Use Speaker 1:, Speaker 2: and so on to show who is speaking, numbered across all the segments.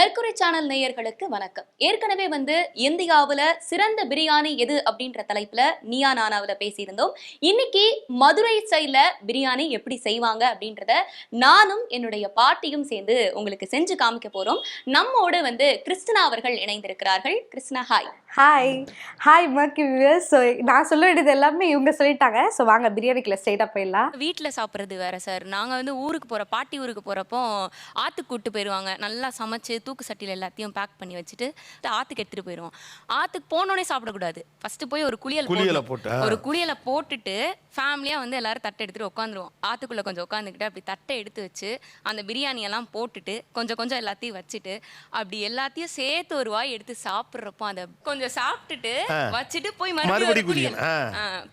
Speaker 1: Mercury channel நேயர்களுக்கு வணக்கம். ஏற்கனவே வந்து இந்தியாவுல சிறந்த பிரியாணி எது அப்படின்ற தலைப்புல நீயா நானாவுல பேசியிருந்தோம். இன்னைக்கு மதுரை ஸ்டைல்ல பிரியாணி எப்படி செய்வாங்க அப்படின்றத நானும் என்னுடைய பாட்டியும் சேர்ந்து உங்களுக்கு செஞ்சு காமிக்க போறோம். நம்மோடு வந்து கிறிஸ்டினா அவர்கள் இணைந்திருக்கிறார்கள். கிருஷ்ணா ஹாய்
Speaker 2: ஹாய் ஹாய் மர்க்கி வியூவர்ஸ் ஸோ நான் சொல்ல வேண்டியது எல்லாமே இவங்க சொல்லிட்டாங்க. ஸோ வாங்க பிரியாணிக்குள்ள ஸ்ட்ரைட்டாக போயிடலாம்.
Speaker 1: வீட்டில் சாப்பிட்றது வேற சார் நாங்கள் வந்து ஊருக்கு போகிற பாட்டி ஊருக்கு போகிறப்போ ஆற்றுக்கு கூட்டு போயிடுவாங்க நல்லா சமைச்சு தூக்கு சட்டியில் எல்லாத்தையும் பேக் பண்ணி வச்சுட்டு ஆற்றுக்கு எடுத்துகிட்டு போயிடுவோம் ஆற்றுக்கு போனோடனே சாப்பிடக்கூடாது. ஃபஸ்ட்டு போய் ஒரு குளியல்
Speaker 3: குளியலை. போட்டு.
Speaker 1: ஒரு குளியலை போட்டுட்டு ஃபேமிலியாக வந்து எல்லாரும் தட்டை எடுத்துட்டு உட்காந்துருவோம் ஆற்றுக்குள்ளே கொஞ்சம் உட்காந்துக்கிட்டு அப்படி தட்டை எடுத்து வச்சு அந்த பிரியாணி எல்லாம் போட்டுட்டு கொஞ்சம் கொஞ்சம் எல்லாத்தையும் வச்சுட்டு அப்படி எல்லாத்தையும் சேர்த்து ஒரு வாய் எடுத்து சாப்பிட்றப்போ அந்த கொஞ்சம் சாப்பிட்டுட்டு வச்சுட்டு போய் மறுபடியும் குளியல்.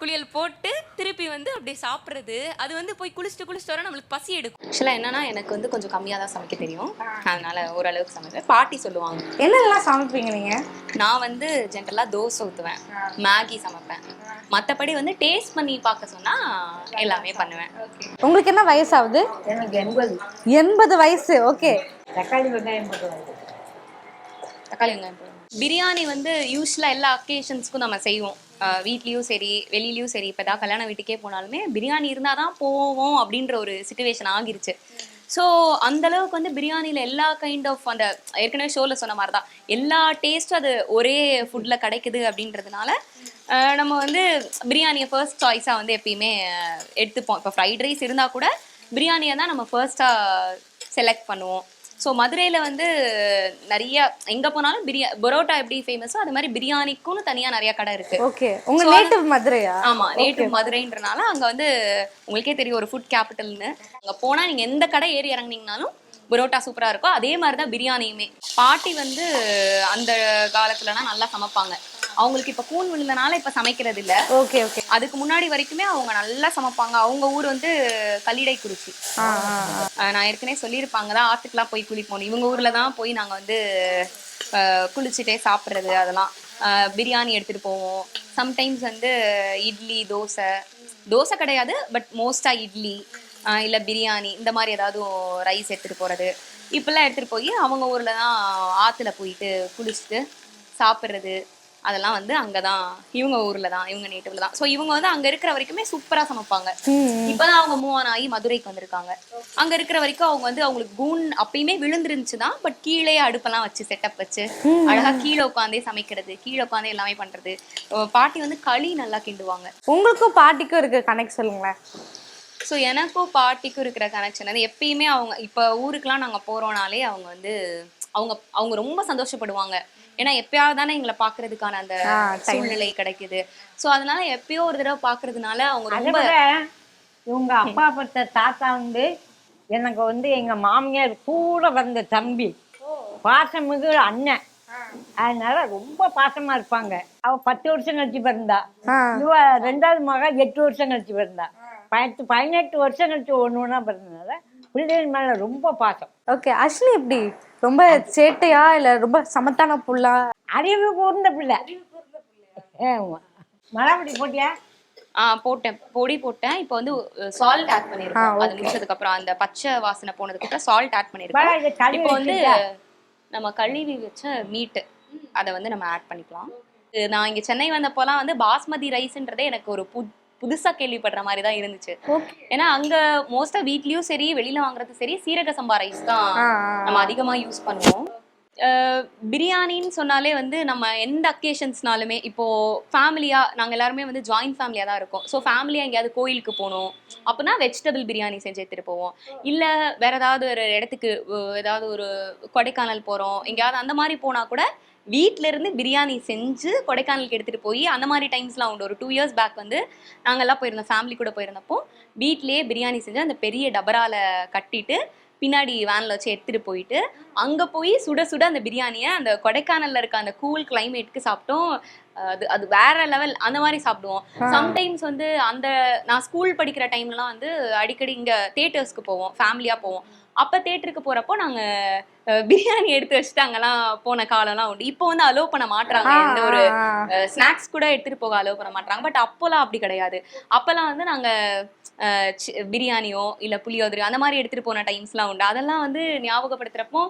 Speaker 3: குளியல்.
Speaker 1: போட்டு திருப்பி வந்து அப்படியே சாப்பிட்றது. அது வந்து போய் குளிச்சுட்டு குளிச்சுட்டு வர நம்மளுக்கு பசி எடுக்கும். ஆக்சுவலாக என்னன்னா எனக்கு வந்து கொஞ்சம் கம்மியாக தான் சமைக்க தெரியும். அதனால ஓரளவுக்கு சமைப்பேன். பாட்டி சொல்லுவாங்க.
Speaker 2: என்னெல்லாம் சமைப்பீங்க நீங்கள்
Speaker 1: நான் வந்து ஜென்ரலாக தோசை ஊற்றுவேன் மேகி சமைப்பேன். மற்றபடி வந்து டேஸ்ட் பண்ணி பார்க்க சொன்னால் எல்லாமே பண்ணுவேன்.
Speaker 2: உங்களுக்கு என்ன வயசாகுது?
Speaker 4: எனக்கு எண்பது.
Speaker 2: எண்பது வயசு. ஓகே.
Speaker 4: தக்காளி வெங்காயம்
Speaker 1: தக்காளி வெங்காயம். பிரியாணி வந்து யூஸ்வலாக எல்லா அக்கேஷன்ஸ்க்கும் நம்ம செய்வோம். வீட்லயும் சரி வெளியிலயும் சரி. இப்போ ஏதாவது கல்யாண வீட்டுக்கே போனாலுமே பிரியாணி இருந்தால் தான் போவோம் அப்படின்ற ஒரு சுச்சுவேஷன் ஆகிருச்சு. ஸோ அந்த அளவுக்கு வந்து பிரியாணியில் எல்லா கைண்ட் ஆஃப் அந்த ஏற்கனவே ஷோவில் சொன்ன மாதிரி தான் எல்லா டேஸ்ட்டும் அது ஒரே ஃபுட்டில் கிடைக்குது அப்படின்றதுனால நம்ம வந்து பிரியாணியை ஃபர்ஸ்ட் சாய்ஸாக வந்து எப்பயுமே எடுத்துப்போம். இப்போ ஃப்ரைட் ரைஸ் இருந்தால் கூட பிரியாணியை தான் நம்ம ஃபர்ஸ்ட்டாக செலக்ட் பண்ணுவோம். ஸோ மதுரையில் வந்து நிறைய எங்கே போனாலும் பிரியா பரோட்டா எப்படி ஃபேமஸோ அது மாதிரி பிரியாணிக்குன்னு தனியாக நிறைய கடை இருக்கு.
Speaker 2: ஓகே உங்க நேட்டிவ் மதுரையா?
Speaker 1: ஆமா நேட்டிவ் மதுரைன்றனால அங்க வந்து உங்களுக்கே தெரியும் ஒரு ஃபுட் கேபிட்டல்னு அங்க போனா நீங்க எந்த கடை ஏறி இறங்குனீங்கனாலும் பரோட்டா சூப்பரா இருக்கும். அதே மாதிரி தான் பிரியாணியுமே. பாட்டி வந்து அந்த காலத்துலலாம் நல்லா சமைப்பாங்க. அவங்களுக்கு இப்ப கூன் விழுந்தனால இப்ப சமைக்கிறது இல்ல
Speaker 2: ஓகே ஓகே.
Speaker 1: அதுக்கு முன்னாடி வரைக்குமே அவங்க நல்லா சமைப்பாங்க. அவங்க ஊர் வந்து கல்லிடை குறிச்சி. நான் ஏற்கனவே சொல்லியிருப்பாங்க. தான் ஆத்துக்குலாம் போய் குளிப்போம். இவங்க ஊர்ல தான் போய் நாங்க வந்து குளிச்சுட்டே சாப்பிட்றது அதெல்லாம். பிரியாணி எடுத்துட்டு போவோம். சம்டைம்ஸ் வந்து இட்லி தோசை. தோசை கிடையாது பட் மோஸ்டா இட்லி இல்ல பிரியாணி இந்த மாதிரி ஏதாவது ரைஸ் எடுத்துட்டு போறது. இப்பெல்லாம் எடுத்துட்டு போய் அவங்க ஊர்ல தான் ஆத்துல போயிட்டு குளிச்சுட்டு சாப்பிட்றது. அதெல்லாம் வந்து அங்கதான். இவங்க ஊர்ல தான் இவங்க நேட்டிவ்ல தான் ஸோ இவங்க வந்து அங்க இருக்கிற வரைக்குமே சூப்பரா சமைப்பாங்க. இப்பதான் அவங்க மூவ் ஆன் ஆகி மதுரைக்கு வந்திருக்காங்க. அங்க இருக்கிற வரைக்கும் அவங்க வந்து அவங்களுக்கு கூன் அப்பயுமே விழுந்துருந்துச்சு தான் பட் கீழே அடுப்பெல்லாம் வச்சு செட்டப் வச்சு அழகா கீழே உட்காந்தே சமைக்கிறது கீழே உட்காந்தே எல்லாமே பண்றது. பாட்டி வந்து களி நல்லா கிண்டுவாங்க.
Speaker 2: உங்களுக்கும் பாட்டிக்கும் இருக்க கனெக்ட் சொல்லுங்களேன்.
Speaker 1: ஸோ எனக்கும் பாட்டிக்கும் இருக்கிற கனெக்ஷன் வந்து எப்பயுமே அவங்க இப்போ ஊருக்குலாம் நாங்கள் போகிறோனாலே அவங்க வந்து அவங்க அவங்க ரொம்ப சந்தோஷப்படுவாங்க. ஏன்னா எப்பயாவது தானே எங்களை பார்க்கறதுக்கான அந்த. சூழ்நிலை கிடைக்குது. ஸோ அதனால எப்பயோ ஒரு தடவை பார்க்கறதுனால அவங்க ரொம்ப
Speaker 4: இவங்க அப்பா பத்த தாத்தா வந்து எனக்கு வந்து எங்க மாமியார் கூட வந்த தம்பி. பாசமிகு அண்ணன். அதனால ரொம்ப பாசமா இருப்பாங்க. அவ பத்து வருஷம் கழிச்சு பிறந்தா. இவ ரெண்டாவது மக எட்டு வருஷம் கழிச்சு பிறந்தா. பத்து பதினெட்டு வருஷம் கழிச்சு ஒன்று ஒன்றா பிறந்தனால பிள்ளைகள் மேல ரொம்ப பாசம்.
Speaker 2: ஓகே அஸ்வினி எப்படி? ரொம்ப சேட்டையா இல்ல ரொம்ப சமத்தான புள்ளா?
Speaker 4: அறிவு கூர்ந்த பிள்ளை. ஆமா. போட்டியா?
Speaker 1: ஆ போட்டேன். பொடி போட்டேன். இப்போ வந்து சால்ட் ஆட் பண்ணிருக்கோம் அது. முடிச்சதுக்கு அப்புறம் அந்த பச்சை வாசனை போனதுக்கு அப்புறம் சால்ட் ஆட் பண்ணிருக்கோம் இப்போ வந்து? நம்ம கழுவி வச்ச மீட் அதை வந்து நம்ம ஆட் பண்ணிக்கலாம். நான் இங்க சென்னை வந்தப்போலாம் வந்து பாஸ்மதி ரைஸ்ன்றதே எனக்கு ஒரு புது புதுசா கேள்விப்படுற மாதிரி தான் இருந்துச்சு. ஏன்னா அங்க மோஸ்டா வீட்லயும் சரி வெளியில வாங்குறது சரி சீரக சம்பா ரைஸ் தான் நம்ம அதிகமா யூஸ் பண்ணுவோம். பிரியாணின்னு சொன்னாலே வந்து நம்ம எந்த அக்கேஷன்ஸ்னாலுமே இப்போ ஃபேமிலியா நாங்க எல்லாருமே வந்து ஜாயிண்ட் ஃபேமிலியா தான் இருக்கோம். ஸோ ஃபேமிலியா எங்கேயாவது கோயிலுக்கு போகணும் அப்படின்னா வெஜிடபிள் பிரியாணி செஞ்சு எடுத்துட்டு போவோம். இல்ல வேற ஏதாவது ஒரு இடத்துக்கு ஏதாவது ஒரு கொடைக்கானல் போறோம் எங்கேயாவது அந்த மாதிரி போனா கூட வீட்ல இருந்து பிரியாணி செஞ்சு கொடைக்கானலுக்கு எடுத்துட்டு போய் அந்த மாதிரி டைம்ஸ்லாம் உண்டு. ஒரு டூ இயர்ஸ் பேக் வந்து நாங்கெல்லாம் போயிருந்தோம் ஃபேமிலி கூட போயிருந்தப்போ. வீட்லயே பிரியாணி செஞ்சு அந்த பெரிய டபரால கட்டிட்டு பின்னாடி வேன்ல வச்சு எடுத்துட்டு போயிட்டு அங்க போய் சுட சுட அந்த பிரியாணியை அந்த கொடைக்கானல்ல இருக்க அந்த கூல் கிளைமேட்க்கு சாப்பிட்டோம். அது அது வேற லெவல் அந்த மாதிரி சாப்பிடுவோம். சம்டைம்ஸ் வந்து அந்த நான் ஸ்கூல் படிக்கிற டைம்லலாம் வந்து அடிக்கடி இங்க தியேட்டர்ஸ்க்கு போவோம் ஃபேமிலியா போவோம். அப்ப தேட்டருக்கு போறப்போ நாங்க பிரியாணி எடுத்து வச்சுட்டு அங்கெல்லாம் போன காலம்லாம் உண்டு. இப்போ வந்து அலோவ் பண்ண மாட்றாங்க. எந்த ஒரு ஸ்நாக்ஸ் கூட எடுத்துட்டு போக அலோவ் பண்ண மாட்டாங்க பட் அப்போலாம் அப்படி கிடையாது. அப்போல்லாம் வந்து நாங்க அஹ், சி- பிரியாணியோ இல்ல புளியோதரையோ அந்த மாதிரி எடுத்துட்டு போன டைம்ஸ்லாம் உண்டு. அதெல்லாம் வந்து ஞாபகப்படுத்துறப்போ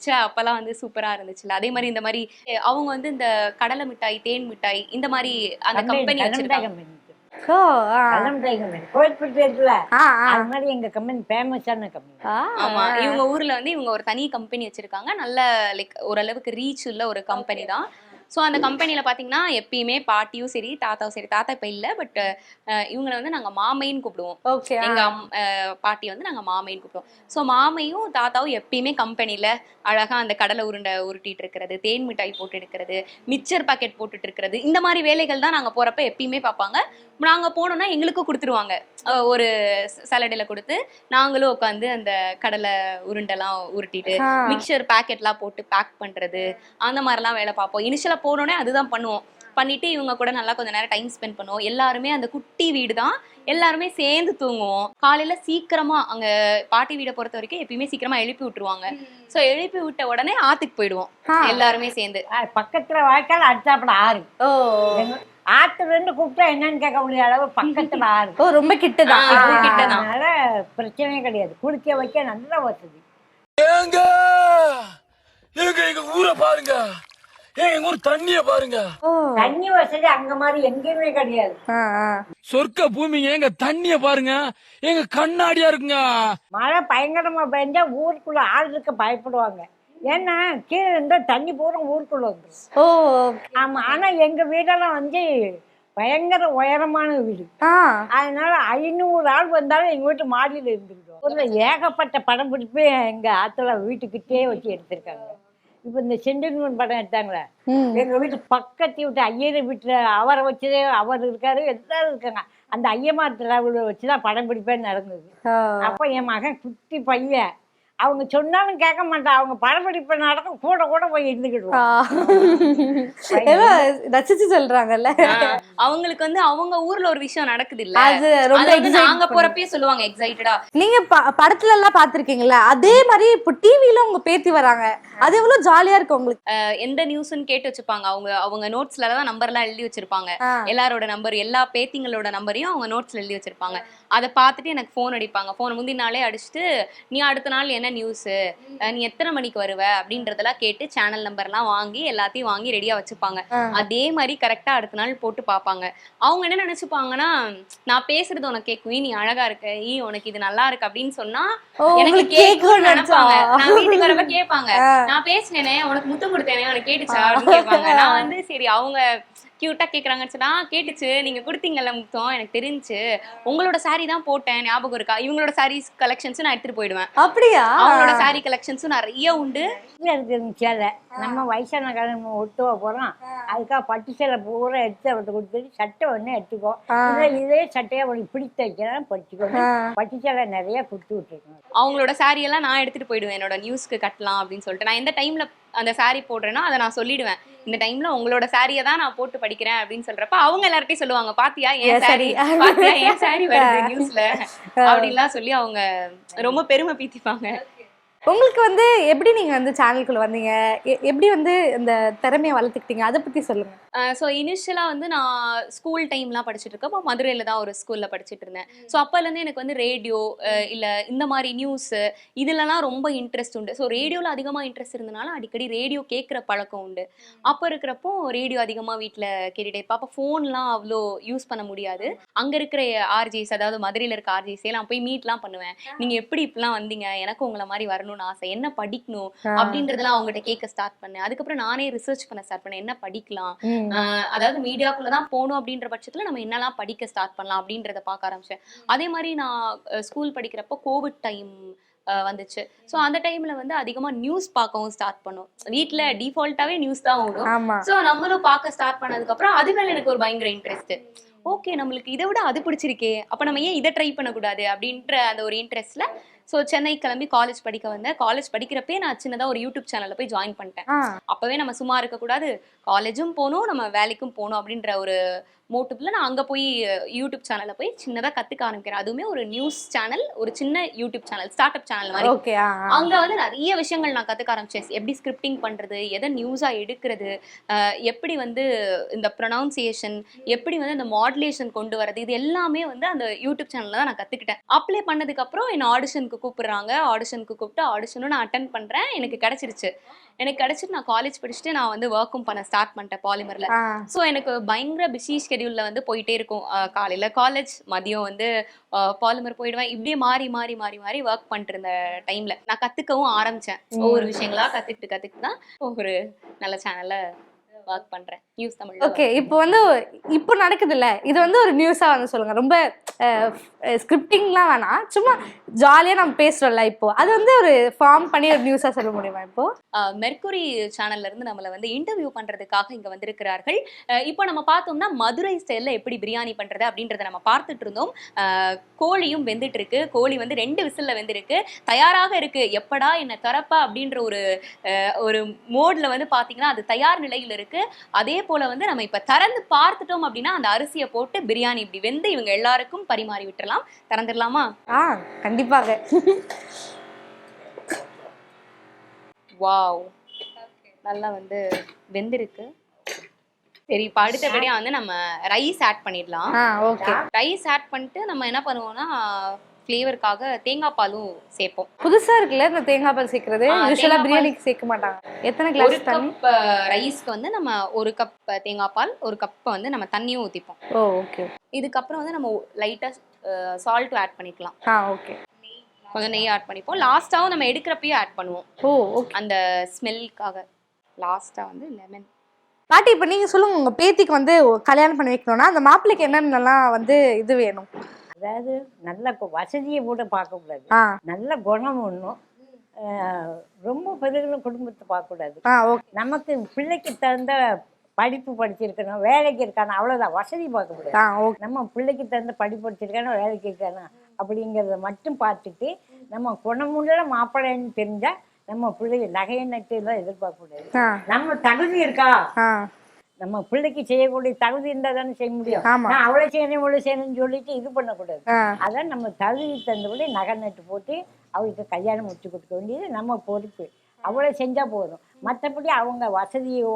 Speaker 1: ச்சே அப்பெல்லாம் வந்து சூப்பரா இருந்துச்சுல அதே மாதிரி இந்த மாதிரி அவங்க வந்து இந்த கடலை மிட்டாய் தேன் மிட்டாய் இந்த மாதிரி அந்த கம்பெனி வச்சிருக்காங்க.
Speaker 4: கம்பெனி கோயில்பட்டு இருக்குல்ல?
Speaker 2: ஆ, ஆ.
Speaker 4: அது மாதிரி எங்க கம்பெனி ஃபேமஸான கம்பெனி.
Speaker 1: ஆமா இவங்க ஊர்ல வந்து இவங்க ஒரு தனி கம்பெனி வச்சிருக்காங்க. நல்ல லைக் ஓரளவுக்கு ரீச் உள்ள ஒரு கம்பெனி தான். ஸோ அந்த கம்பெனில பாத்தீங்கன்னா எப்பயுமே பாட்டியும் சரி தாத்தாவும் சரி தாத்தா இப்ப இல்ல பட் இவங்களை வந்து நாங்க மாமைன்னு கூப்பிடுவோம்.
Speaker 2: ஓகே
Speaker 1: எங்க அம்- அஹ் பாட்டி வந்து நாங்க மாமைன்னு கூப்பிடுவோம். ஸோ மாமையும் தாத்தாவும் எப்பயுமே கம்பெனில அழகா அந்த கடலை உருண்டை உருட்டிட்டு இருக்கிறது தேன் மிட்டாய் போட்டு எடுக்கிறது மிக்சர் பாக்கெட் போட்டுட்டு இருக்கிறது இந்த மாதிரி வேலைகள் தான் நாங்க போறப்ப எப்பயுமே பார்ப்பாங்க நாங்க போனோம்னா எங்களுக்கும் கொடுத்துருவாங்க. ஒரு சலடையில கொடுத்து நாங்களும் உட்காந்து அந்த கடலை உருண்டெல்லாம் உருட்டிட்டு. மிக்சர் பாக்கெட்லாம் போட்டு பேக் பண்றது அந்த மாதிரிலாம் வேலை பார்ப்போம். இனிஷியலா போனோடனே அதுதான் பண்ணுவோம். பண்ணிட்டு இவங்க கூட நல்லா கொஞ்ச நேரம் டைம் ஸ்பெண்ட் பண்ணுவோம். எல்லாருமே அந்த குட்டி வீடு தான் எல்லாருமே சேர்ந்து தூங்குவோம். காலையில சீக்கிரமா அங்க பாட்டி வீடை பொறுத்த வரைக்கும் எப்பயுமே சீக்கிரமா எழுப்பி விட்டுருவாங்க. சோ எழுப்பி விட்ட உடனே ஆத்துக்கு போயிடுவோம். எல்லாருமே சேர்ந்து.
Speaker 4: பக்கத்துல வாய்க்கால் அடுத்தாப்புல ஆறு.
Speaker 2: ஓ.
Speaker 4: எங்க- ஆத்துல இருந்து கூப்பிட்டா என்னன்னு கேட்க முடியாத அளவு பக்கத்துல ஆறு.
Speaker 2: ஓ ரொம்ப கிட்டதான்.
Speaker 1: கிட்டதான்.
Speaker 4: அதனால பிரச்சனையே கிடையாது. குளிக்க வைக்க நல்ல வசதி.
Speaker 3: ஏங்க! ஏங்க எங்க ஊரை பாருங்க. எங்க ஊர் தண்ணிய பாருங்க.
Speaker 4: தண்ணி வசதி அங்க மாதிரி எங்கேயுமே கிடையாது.
Speaker 3: சொர்க்க பூமிங்க எங்க தண்ணிய பாருங்க. எங்க கண்ணாடியா இருக்குங்க.
Speaker 4: மழை பயங்கரமா பெஞ்சா ஊருக்குள்ள ஆள் இருக்க பயப்படுவாங்க. ஏன்னா கீழே இருந்தா தண்ணி பூரா ஊருக்குள்ள
Speaker 2: ஓ
Speaker 4: ஆமா ஆனா எங்க வீடெல்லாம் வந்து பயங்கர உயரமான வீடு. அதனால ஐநூறு ஆள் வந்தாலும் எங்க வீட்டு மாடியில இருந்துக்கிட்டோம் ஊர்ல ஏகப்பட்ட படம் பிடிப்பு எங்க ஆத்துல வீட்டுக்கிட்டே வச்சு எடுத்திருக்காங்க. இப்ப இந்த செந்தில்மன் படம் எடுத்தாங்களே. எங்க வீட்டு பக்கத்து வீட்டு ஐயர் வீட்டுல அவரை வச்சதே அவர் இருக்காரு எல்லாரும் இருக்காங்க அந்த ஐயமார் திருவிழா வச்சுதான் படம் பிடிப்பே நடந்தது. அப்ப என் மகன் குட்டி பையன் அவங்க சொன்னாலும் கேட்க மாட்டான் அவங்க படம் பிடிப்பு நடக்கும் கூட கூட போய். இருந்துக்கிடுவோம்
Speaker 2: ஏதோ ரசிச்சு சொல்றாங்கல்ல.
Speaker 1: அவங்களுக்கு வந்து அவங்க ஊர்ல ஒரு விஷயம் நடக்குது இல்ல
Speaker 2: அது ரொம்ப
Speaker 1: நாங்க. போறப்பயே சொல்லுவாங்க எக்ஸைட்டடா
Speaker 2: நீங்க படத்துல எல்லாம் பாத்திருக்கீங்களா அதே மாதிரி இப்போ டிவில உங்க பேத்தி வராங்க. அது எவ்வளவு ஜாலியா இருக்கு உங்களுக்கு?
Speaker 1: எந்த நியூஸ்னு கேட்டு வச்சுப்பாங்க. அவங்க அவங்க நோட்ஸ்ல தான் நம்பர் எல்லாம் எழுதி வச்சிருப்பாங்க. எல்லாரோட நம்பர் எல்லா பேத்திங்களோட நம்பரையும் அவங்க நோட்ஸ்ல எழுதி வச்சிருப்பாங்க. அதை பார்த்துட்டு எனக்கு ஃபோன் அடிப்பாங்க. ஃபோன் முந்தின நாளே அடிச்சுட்டு நீ அடுத்த நாள் என்ன நியூஸ் நீ எத்தனை மணிக்கு வருவ? அப்படின்றதெல்லாம் கேட்டு சேனல் நம்பர்லாம் வாங்கி எல்லாத்தையும் வாங்கி ரெடியா வச்சுப்பாங்க. அதே மாதிரி கரெக்டா அடுத்த நாள் போட்டு பார்ப்பாங்க. அவங்க என்ன நினைச்சுப்பாங்கன்னா நான் பேசுறது உனக்கு கேட்கும் நீ அழகா இருக்க ஈ உனக்கு இது நல்லா இருக்கு அப்படின்னு சொன்னா எனக்கு கேட்கும்னு நினைப்பாங்க. நான் வீட்டுக்கு வரப்ப கேட்பாங்க. நான் பேசினேனே உனக்கு முத்தம் கொடுத்தேனே உனக்கு கேட்டுச்சா? அப்படின்னு கேட்பாங்க. நான் வந்து சரி அவங்க கியூட்டா கேக்குறாங்கன்னு சொன்னா "ஆ, கேட்டுச்சு. நீங்க கொடுத்தீங்கல்ல முத்தம். எனக்கு தெரிஞ்சுச்சு உங்களோட saree தான் போட்டேன். ஞாபகம் இருக்கா? இவங்களோட சாரீஸ் கலெக்ஷன்ஸும் நான் எடுத்துட்டு போயிடுவேன்.
Speaker 2: அப்படியா?
Speaker 1: அவங்களோட saree கலெக்ஷன்ஸும் நிறைய உண்டு.
Speaker 4: இருக்கிற சேலை. நம்ம வயசான காலம் நம்ம ஒட்டுவா போகிறோம் அதுக்காக பட்டு சேலை பூரா எடுத்து அவர்கிட்ட கொடுத்துட்டு சட்டை ஒன்று எடுத்துக்கோ. இதே சட்டையை அவனுக்கு பிடித்த வைக்கிறேன் படிச்சுக்கோ
Speaker 2: ஆ.
Speaker 4: பட்டு சேலை நிறைய கொடுத்து விட்டுருக்கோம்
Speaker 1: அவங்களோட saree எல்லாம் நான் எடுத்துட்டு போயிடுவேன். என்னோட நியூஸ்க்கு கட்டலாம் அப்படின்னு சொல்லிட்டு. நான் எந்த டைம்ல அந்த saree போடுறேனோ அதை நான் சொல்லிடுவேன். இந்த டைம்ல உங்களோட சாரியை தான் நான் போட்டு படிக்கிறேன் அப்படின்னு சொல்றப்ப அவங்க எல்லார்ட்டையும் சொல்லுவாங்க பாத்தியா
Speaker 2: என்
Speaker 1: ஏன் சாரி. பாத்தியா ஏன் சாரி வருது நியூஸ்ல அப்படின்லாம் சொல்லி அவங்க ரொம்ப பெருமை பீத்திப்பாங்க.
Speaker 2: உங்களுக்கு வந்து எப்படி நீங்க வந்து சேனலுக்குள்ள வந்தீங்க? எப்படி வந்து இந்த திறமையை வளர்த்துக்கிட்டீங்க? அதை பத்தி சொல்லுங்க.
Speaker 1: ஸோ இனிஷியலாக வந்து நான் ஸ்கூல் டைம்லாம் படிச்சுட்டு இருக்கப்போ மதுரையில் தான் ஒரு ஸ்கூலில் படிச்சுட்டு இருந்தேன் ஸோ அப்போலேருந்து எனக்கு வந்து ரேடியோ இல்லை இந்த மாதிரி நியூஸு இதுலலாம் ரொம்ப இன்ட்ரெஸ்ட் உண்டு. ஸோ ரேடியோவில் அதிகமாக இன்ட்ரெஸ்ட் இருந்தனால அடிக்கடி ரேடியோ கேட்குற பழக்கம் உண்டு. அப்போ இருக்கிறப்போ ரேடியோ அதிகமாக வீட்டில் கேட்டுட்டே இருப்பேன். அப்போ ஃபோன்லாம் அவ்வளோ யூஸ் பண்ண முடியாது. அங்கே இருக்கிற ஆர்ஜிஸ் அதாவது மதுரையில் இருக்க ஆர்ஜிஸே நான் போய் மீட்லாம் பண்ணுவேன். நீங்கள் எப்படி இப்படிலாம் வந்தீங்க? எனக்கு உங்களை மாதிரி வரணும்னு ஆசை. என்ன படிக்கணும்? அப்படின்றதெல்லாம் அவங்ககிட்ட கேட்க ஸ்டார்ட் பண்ணேன். அதுக்கப்புறம் நானே ரிசர்ச் பண்ண ஸ்டார்ட் பண்ணேன். என்ன படிக்கலாம்? அதாவது மீடியாக்குள்ள தான் போகணும் அப்படின்ற பட்சத்துல நம்ம என்னெல்லாம் படிக்க ஸ்டார்ட் பண்ணலாம் அப்படின்றத பார்க்க ஆரம்பிச்சேன். அதே மாதிரி நான் ஸ்கூல் படிக்கிறப்போ கோவிட் டைம் வந்துச்சு. ஸோ அந்த டைம்ல வந்து அதிகமா நியூஸ் பார்க்கவும் ஸ்டார்ட் பண்ணோம். வீட்ல டிஃபால்ட்டாவே நியூஸ் தான் ஓடும். ஸோ நம்மளும் பார்க்க ஸ்டார்ட் பண்ணதுக்கு அப்புறம் அது மேல எனக்கு ஒரு பயங்கர இன்ட்ரெஸ்ட் ஓகே நம்மளுக்கு இதை விட அது பிடிச்சிருக்கே. அப்ப நம்ம ஏன் இதை ட்ரை பண்ணக்கூடாது அப்படின்ற அந்த ஒரு இன்ட்ரெஸ்ட்ல ஸோ சென்னை கிளம்பி காலேஜ் படிக்க வந்தேன். காலேஜ் படிக்கிறப்பே நான் சின்னதாக ஒரு யூடியூப் சேனலில் போய் ஜாயின் பண்ணிட்டேன். அப்போவே நம்ம சும்மா இருக்கக்கூடாது. காலேஜும் போகணும் நம்ம வேலைக்கும் போகணும் அப்படின்ற ஒரு மோட்டிவ்ல நான் அங்கே போய் யூடியூப் சேனலில் போய் சின்னதாக கற்றுக்க ஆரம்பிக்கிறேன். அதுவுமே ஒரு நியூஸ் சேனல் ஒரு சின்ன YouTube channel start up channel மாதிரி. அங்க வந்து நிறைய விஷயங்கள் நான் கத்துக்க ஆரம்பிச்சேன். எப்படி ஸ்கிரிப்டிங் பண்றது எதை நியூஸா எடுக்கிறது எப்படி வந்து இந்த ப்ரொனவுன்சியேஷன் எப்படி வந்து இந்த மாடுலேஷன் கொண்டு வரது இது எல்லாமே வந்து அந்த யூடியூப் சேனல்ல தான் நான் கத்துக்கிட்டேன். அப்ளை பண்ணதுக்கு அப்புறம் என்ன ஆடிஷனுக்கு கூப்பிடுறாங்க. ஆடிஷனுக்கு கூப்பிட்டு ஆடிஷனும் நான் அட்டன் பண்றேன். எனக்கு கிடைச்சிருச்சு. எனக்கு கிடைச்சிட்டு நான் காலேஜ் படிச்சுட்டு நான் வந்து ஒர்க்கும் பண்ண ஸ்டார்ட் பண்ணிட்டேன் பாலிமர்ல ஸோ எனக்கு பயங்கர பிஸி ஸ்கெடியூல்ல வந்து போயிட்டே இருக்கும். காலையில காலேஜ் மதியம் வந்து பாலிமர் போயிடுவேன். இப்படியே மாறி மாறி மாறி மாறி ஒர்க் பண்ணிட்டு இருந்த டைம்ல நான் கத்துக்கவும் ஆரம்பிச்சேன். ஒவ்வொரு விஷயங்களா கத்துக்கிட்டு கத்துக்கிட்டு தான் ஒரு நல்ல சேனல்ல ஒர்க் பண்றேன். நியூஸ் தமிழ்ல
Speaker 2: ஓகே இப்போ வந்து இப்போ நடக்குதுல்ல? இது வந்து ஒரு நியூஸா வந்து சொல்லுங்க. ரொம்ப ஸ்கிரிப்டிங்லாம் வேணாம். சும்மா ஜாலியாக நம்ம பேசுகிறோம்ல இப்போ. அது வந்து ஒரு ஃபார்ம் பண்ணி ஒரு நியூஸாக சொல்ல முடியுமா இப்போ?
Speaker 1: அஹ் மெர்க்குரி சேனல்ல இருந்து நம்மளை வந்து இன்டர்வியூ பண்ணுறதுக்காக இங்கே வந்திருக்கிறார்கள். இப்போ நம்ம பார்த்தோம்னா மதுரை ஸ்டைலில் எப்படி பிரியாணி பண்ணுறது அப்படின்றத நம்ம பார்த்துட்டு இருந்தோம். கோழியும் வெந்துட்டு இருக்கு. கோழி வந்து ரெண்டு விசில்ல வெந்திருக்கு. தயாராக இருக்கு. எப்படா என்ன தரப்பா அப்படின்ற ஒரு ஒரு மோட்ல வந்து பார்த்தீங்கன்னா அது தயார் நிலையில் இருக்கு. அதே போல வந்து நம்ம இப்போ திறந்து பார்த்துட்டோம் அப்படின்னா அந்த அரிசியை போட்டு பிரியாணி இப்படி வெந்து இவங்க எல்லாருக்கும் பரிமாறி விட்டுறலாம். திறந்துடலாமா?
Speaker 2: ஆ கண்டிப்பாக.
Speaker 1: வாவ். நல்லா வந்து வெந்திருக்கு. சரி இப்போ அடுத்தபடியா வந்து நம்ம ரைஸ் ஆட் பண்ணிடலாம்.
Speaker 2: ஓகே
Speaker 1: ரைஸ் ஆட் பண்ணிட்டு நம்ம என்ன பண்ணுவோம்னா ஃப்ளேவருக்காக தேங்காய் பாலும் சேர்ப்போம்.
Speaker 2: புதுசா இருக்குல்ல இந்த தேங்காய் பால் சேர்க்கறது?
Speaker 1: ஆ,
Speaker 2: யூஸ்வலா
Speaker 1: தேங்காய்
Speaker 2: பிரியாணிக்கு சேர்க்க மாட்டாங்க. எத்தனை கிளாஸ் தண்ணி?
Speaker 1: கப் ரைஸ்க்கு வந்து நம்ம ஒரு கப் தேங்காய் பால் ஒரு கப் வந்து நம்ம தண்ணியும் ஊற்றிப்போம்
Speaker 2: ஓ ஓகே
Speaker 1: இதுக்கப்புறம் வந்து நம்ம லைட்டாக சால்ட்டும் ஆட் பண்ணிக்கலாம்.
Speaker 2: ஆ ஓகே
Speaker 1: கொஞ்சம் நெய் ஆட் பண்ணிப்போம். லாஸ்ட்டாகவும் நம்ம எடுக்கிறப்பயும் ஆட் பண்ணுவோம்.
Speaker 2: ஓ ஓகே
Speaker 1: அந்த ஸ்மெல்க்காக லாஸ்ட்டாக வந்து லெமன்
Speaker 2: பாட்டி இப்போ நீங்க சொல்லுங்க. உங்க பேத்திக்கு வந்து கல்யாணம் பண்ணி வைக்கணும்னா அந்த மாப்பிள்ளைக்கு என்னென்னலாம் வந்து இது வேணும்?
Speaker 4: அதாவது நல்ல வசதியை கூட பார்க்கக்கூடாது. நல்ல குணம் ஒன்றும் ரொம்ப பெருகின குடும்பத்தை பார்க்கக்கூடாது. நமக்கு பிள்ளைக்கு தகுந்த படிப்பு படிச்சிருக்கணும் வேலைக்கு இருக்கானா அவ்வளோதான் வசதி பார்க்கக்கூடாது. நம்ம பிள்ளைக்கு தகுந்த படிப்பு படிச்சிருக்கானா வேலைக்கு இருக்கானா அப்படிங்கிறத மட்டும் பார்த்துட்டு நம்ம குணமுள்ள மாப்பிள்ளைன்னு தெரிஞ்சா நம்ம பிள்ளைங்க நகையை நட்டு எல்லாம் எதிர்பார்க்கக்கூடாது.
Speaker 2: ஆ.
Speaker 4: நம்ம தகுதி இருக்கா? நம்ம பிள்ளைக்கு செய்யக்கூடிய தகுதி இருந்தால் தானே செய்ய முடியும். நான் அவளை செய்யணும் இவ்வளோ செய்யணும்னு சொல்லிட்டு இது பண்ணக்கூடாது. அதான் நம்ம தகுதி தந்தபடி நகை நட்டு போட்டு அவளுக்கு கல்யாணம் முடிச்சு கொடுக்க வேண்டியது நம்ம பொறுப்பு. அவளை செஞ்சால் போதும். மற்றபடி அவங்க வசதியோ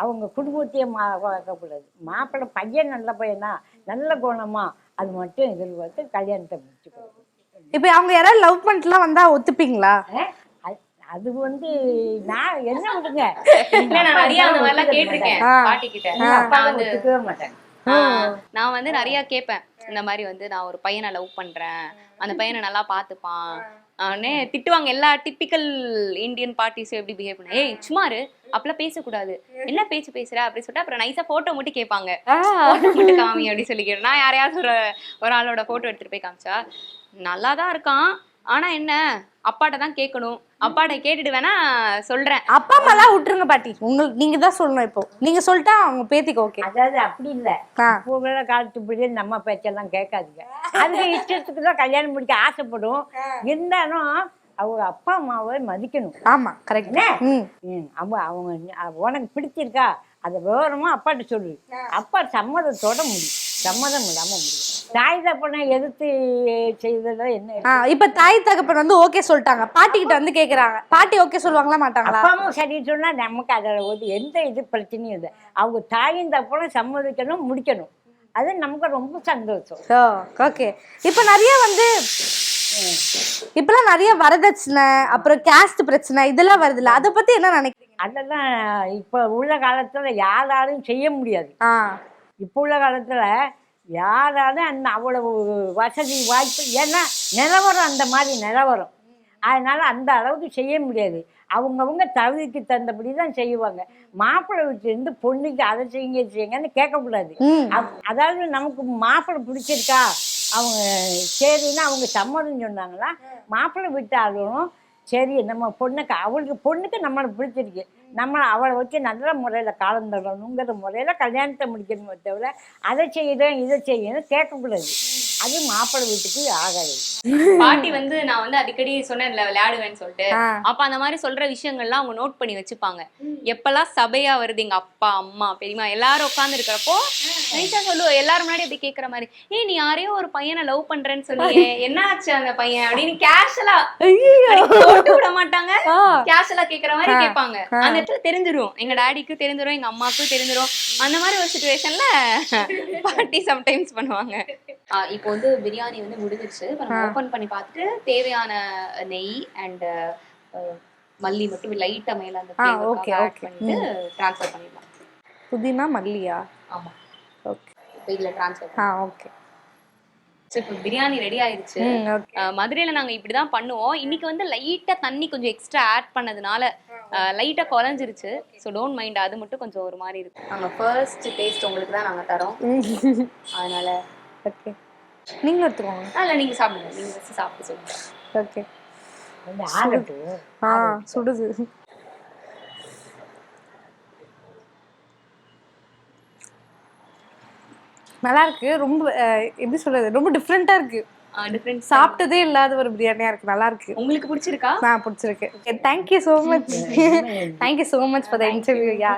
Speaker 4: அவங்க குடும்பத்தையோ மா பார்க்கக்கூடாது. மாப்பிள்ளை பையன் நல்ல பையனா நல்ல குணமா அது மட்டும் எதிர்பார்த்து கல்யாணத்தை முடிச்சுக்கணும்
Speaker 2: இப்போ அவங்க யாராவது லவ் பண்ணிட்டுலாம் வந்தா ஒத்துப்பீங்களா?
Speaker 4: அது- வந்து நான் என்ன விடுங்க?
Speaker 1: இல்ல நான் நிறைய அந்த மாதிரிலாம் கேட்டிருக்கேன்
Speaker 2: ஆ.
Speaker 1: பாட்டி கிட்ட
Speaker 4: எங்க அப்பா
Speaker 1: நான் வந்து
Speaker 4: ஒத்துக்கவே மாட்டேன்.
Speaker 1: நான் வந்து நிறைய கேட்பேன். இந்த மாதிரி வந்து நான் ஒரு பையனை லவ் பண்றேன். அந்த பையனை நல்லா பார்த்துப்பான். அவனே திட்டுவாங்க எல்லா டிப்பிக்கல் இந்தியன் பார்ட்டிஸும் எப்படி பிஹேவ் பண்ண ஏய் சும்மாரு அப்பெல்லாம் பேசக்கூடாது. என்ன பேச்சு பேசுற? அப்படி சொல்லிட்டு அப்புறம் நைஸா போட்டோ மட்டும் கேட்பாங்க. மட்டும் காமி அப்படி சொல்லி கேட்டேன் நான் யாரையாவது ஒரு ஒரு ஆளோட போட்டோ எடுத்துட்டு போய் காமிச்சா நல்லா தான் இருக்கான். ஆனா என்ன? அப்பாட்ட தான் கேட்கணும் அப்பாட்ட கேட்டுட்டு வேணா சொல்றேன்.
Speaker 2: அப்பா அம்மாலாம் விட்டுருங்க பாட்டி. உங்களுக்கு நீங்க தான் சொல்லணும் இப்போ. நீங்க சொல்லிட்டா அவங்க பேத்திக்கு ஓகே
Speaker 4: அதாவது அப்படி இல்லை.
Speaker 2: ஆ.
Speaker 4: இப்போ உள்ள காலத்துப்படி நம்ம பேச்செல்லாம் கேட்காதுங்க. அந்த இஷ்டத்துக்கு தான் கல்யாணம் முடிக்க ஆசைப்படும். இருந்தாலும் அவங்க அப்பா அம்மாவை மதிக்கணும்.
Speaker 2: ஆமா கரெக்ட்
Speaker 4: அவங்க அவங்க உனக்கு பிடிச்சிருக்கா? அதை விவரமா அப்பாட்ட சொல்லு. அப்பா சம்மதத்தோட முடியும். சம்மதம் இல்லாம முடியும் தாய் தப்பனை எதிர்த்து செய்ததுல என்ன
Speaker 2: இப்ப தாய் தகப்பன் வந்து ஓகே சொல்லிட்டாங்க. பாட்டி கிட்ட வந்து கேக்குறாங்க. பாட்டி ஓகே சொல்லுவாங்களா மாட்டாங்களா?
Speaker 4: அப்பா அம்மா சரி சொன்னா நமக்கு அதில் ஒரு எந்த இது பிரச்சனையும் இல்லை. அவங்க தாயும் தப்பனும் சம்மதிக்கணும் முடிக்கணும். அது நமக்கு ரொம்ப சந்தோஷம்.
Speaker 2: ஓகே இப்போ நிறைய வந்து இப்பெல்லாம் நிறைய வரதட்சணை அப்புறம் கேஸ்ட் பிரச்சனை இதெல்லாம் வருதுல்ல அதை பத்தி என்ன நினைக்கிறீங்க?
Speaker 4: அதெல்லாம் இப்போ உள்ள காலத்துல யாராலும் செய்ய முடியாது. இப்போ உள்ள காலத்துல யாராலும் அந்த அவ்வளவு வசதி வாய்ப்பு ஏன்னா நிலவரம் அந்த மாதிரி நிலவரம். அதனால அந்த அளவுக்கு செய்ய முடியாது. அவங்கவுங்க தகுதிக்கு தகுந்தபடி தான் செய்வாங்க. மாப்பிள்ளை வீட்டிலேருந்து பொண்ணுக்கு அதை செய்யுங்க செய்யுங்கன்னு கேட்கக்கூடாது. அதாவது நமக்கு மாப்பிள்ளை பிடிச்சிருக்கா? அவங்க சரின்னா அவங்க சம்மதம் சொன்னாங்களா? மாப்பிள்ளை விட்டாலும் சரி நம்ம பொண்ணுக்கு அவளுக்கு பொண்ணுக்கு நம்மளை பிடிச்சிருக்கு. நம்ம அவளை வச்சு நல்ல முறையில் காலம் தரணுங்கிற முறையில் கல்யாணத்தை முடிக்கணுமே தவிர அதை செய்யணும் இதை செய்யணும் கேட்கக்கூடாது. அது மாப்பிள்ளை வீட்டுக்கு ஆகாது.
Speaker 1: பாட்டி வந்து நான் வந்து அடிக்கடி சொன்னேன்ல விளையாடுவேன்னு சொல்லிட்டு. அப்ப அந்த மாதிரி சொல்ற விஷயங்கள்லாம் அவங்க நோட் பண்ணி வச்சுப்பாங்க. எப்பெல்லாம் சபையா வருது எங்க அப்பா அம்மா பெரியம்மா எல்லாரும் உட்கார்ந்து இருக்கிறப்போ நைஸா சொல்லுவோம் எல்லாரும் முன்னாடி அப்படி கேக்குற மாதிரி. ஏய் நீ யாரையோ ஒரு பையனை லவ் பண்றேன்னு சொன்னியே என்ன ஆச்சு அந்த பையன்? அப்படின்னு கேஷுவலா போட்டு விட மாட்டாங்க. கேஷுவலா கேக்குற மாதிரி. கேட்பாங்க. அந்த இடத்துல தெரிஞ்சிரும். எங்க டாடிக்கு தெரிஞ்சிரும் எங்க அம்மாவுக்கும் தெரிஞ்சிரும். அந்த மாதிரி ஒரு சுச்சுவேஷன்ல பாட்டி சம்டைம்ஸ் பண்ணுவாங்க. இப்போ வந்து பிரியாணி வந்து முடிஞ்சிருச்சு. ஓபன் பண்ணி பார்த்துட்டு தேவையான நெய் அண்ட் மல்லி மட்டும் லைட்டா மேல அந்த
Speaker 2: ஆ,
Speaker 1: flavor
Speaker 2: okay,
Speaker 1: க்காக add
Speaker 2: okay.
Speaker 1: பண்ணிட்டு ட்ரான்ஸ்ஃபர் பண்ணிடலாம்.
Speaker 2: புதினா மல்லியா?
Speaker 1: ஆமா. இப்போ இதுல ட்ரான்ஸ்ஃபர்
Speaker 2: ஆ ஓகே
Speaker 1: இப்போ பிரியாணி ரெடி ஆயிருச்சு. மதுரையில நாங்க இப்படிதான் பண்ணுவோம். இன்னைக்கு வந்து லைட்டா தண்ணி கொஞ்சம் எக்ஸ்ட்ரா ஆட் பண்ணதுனால லைட்டா குறைஞ்சிருச்சு ஸோ டோன்ட் மைண்ட் அது மட்டும் கொஞ்சம் ஒரு மாதிரி இருக்கு. நாங்க ஃபர்ஸ்ட் டேஸ்ட் உங்களுக்கு தான் நாங்க தரோம். அதனால.
Speaker 2: ஓகே நீங்க எடுத்துக்கோங்க.
Speaker 1: இல்ல நீங்க சாப்பிடுங்க. நீங்க சாப்பிட்டு சொல்லுங்க.
Speaker 2: ஓகே சுடுது. நல்லா இருக்கு ரொம்ப எப்படி சொல்றது? ரொம்ப டிஃப்ரெண்டா இருக்கு.
Speaker 1: டிஃப்ரெண்ட்
Speaker 2: சாப்பிட்டதே இல்லாத ஒரு பிரியாணியா இருக்கு. நல்லா இருக்கு
Speaker 1: உங்களுக்கு பிடிச்சிருக்கா?
Speaker 2: நான் பிடிச்சிருக்கு thank you so much thank you so much for the interview yeah